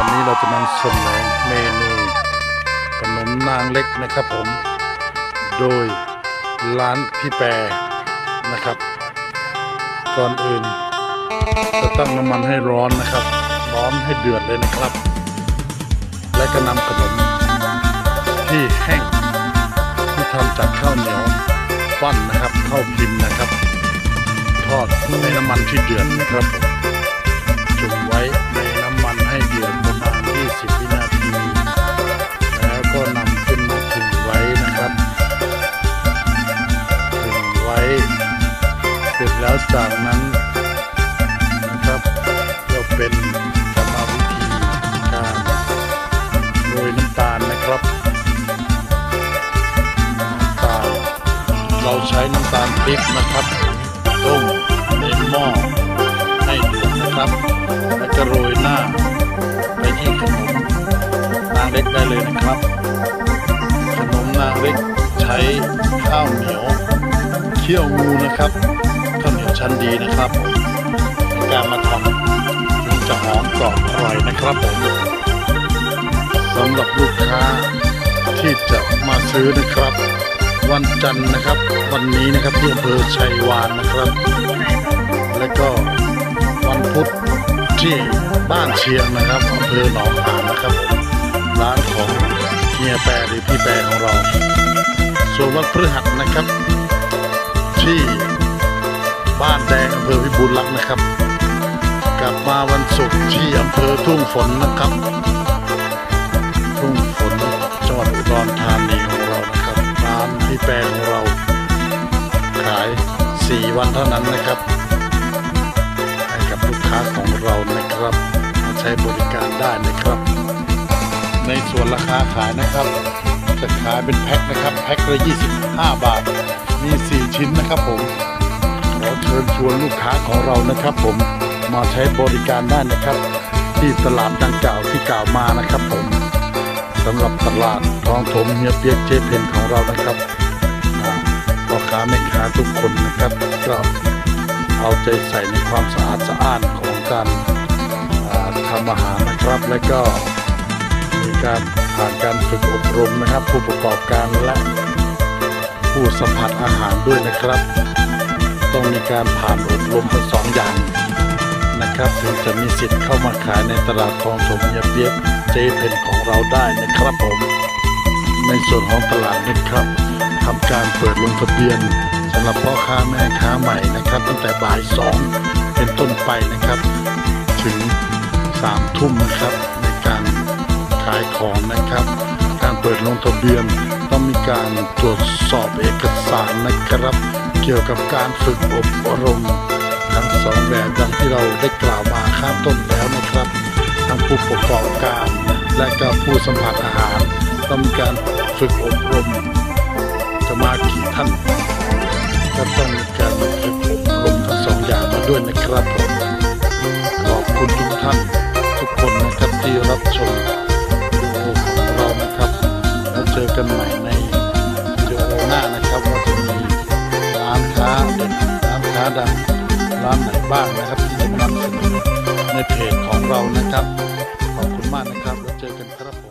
วันนี้เราจะนำเสนอเมนูขนมนางเล็กนะครับผม โดยร้านพี่แปรนะครับ ก่อนอื่นจะตั้งน้ำมันให้ร้อนนะครับ ร้อนให้เดือดเลยนะครับ และก็นำขนมที่แห้งที่ทำจากข้าวเหนียวปั้นนะครับข้าวพิมพ์นะครับ ทอดในน้ำมันที่เดือดนะครับผมจุ่มไว้ เราใช้น้ำตาลปี๊บนะครับต้มในหม้อให้เดือดนะครับแล้วก็โรยหน้าไปที่ขนมนางเล็กได้เลยนะครับ ขนมนางเล็กใช้ข้าวเหนียวเคี่ยวงูนะครับข้าวเหนียวชั้นดีนะครับในการมาทำถึงจะหอมกรอบอร่อยนะครับผมสำหรับลูกค้าที่จะมาซื้อนะครับ วันจันทร์นะครับ วันนี้นะครับที่อำเภอชัยวานนะครับ และก็วันพุธที่บ้านเชียงนะครับอำเภอหนองหานนะครับ ร้านของเฮียแปรหรือพี่แปรของเรา ส่วนวันพฤหัสนะครับ ที่บ้านแดงอำเภอพิบูลรักษ์นะครับ กลับมาวันศุกร์ที่อำเภอทุ่งฝนนะครับ 4 วันเท่านั้นนะครับให้กับลูกค้าของเรานะครับมาใช้บริการได้นะครับ ในส่วนราคาขายนะครับ จะขายเป็นแพ็คนะครับ แพ็คละ25 บาท มี 4 ชิ้นนะครับผมขอเชิญชวนลูกค้าของเรานะครับ ผมมาใช้บริการได้นะครับ ที่ตลาดดังกล่าวที่กล่าวมานะครับผมสำหรับตลาดคลองถมเฮียเปียกเจเพนของเรานะครับ ค้าแม่ค้าทุกคนนะครับ ก็เอาใจใส่ในความสะอาดสะอ้านของการทำอาหารนะครับ และก็มีการผ่านการฝึกอบรมนะครับ ผู้ประกอบการและผู้สัมผัสอาหารด้วยนะครับ ต้องมีการผ่านอบรมทั้งสองอย่างนะครับถึงจะมีสิทธิ์เข้ามาขายในตลาดคลองถมยาเปียกเจเพนของเราได้นะครับผม ในส่วนของตลาดนะครับทำการ เปิดลงทะเบียนสำหรับพ่อค้าแม่ค้าใหม่นะครับ ตั้งแต่บ่ายสองเป็นต้นไปนะครับ ถึงสามทุ่มนะครับในการขายของนะครับ การเปิดลงทะเบียนต้องมีการตรวจสอบเอกสารนะครับ เกี่ยวกับการฝึกอบรมทั้งสองแบบดังที่เราได้กล่าวมาข้างต้นแล้วนะครับทั้งผู้ประกอบการ และก็ผู้สัมผัสอาหารต้องมีการฝึกอบรม จะมากี่ท่านก็ต้องมีการฝึกอบรมทั้งสองอย่างมาด้วยนะครับผมขอบคุณทุกท่าน ทุกคนนะครับที่รับชมวิดีโอของเรานะครับแล้วเจอกันใหม่ในวิดีโอหน้านะครับว่าจะมีร้านค้าเด็ดร้านค้าดังร้านไหนบ้างนะครับที่จะนำเสนอในเพจของเรานะครับ ขอบคุณมากนะครับ แล้วเจอกันครับ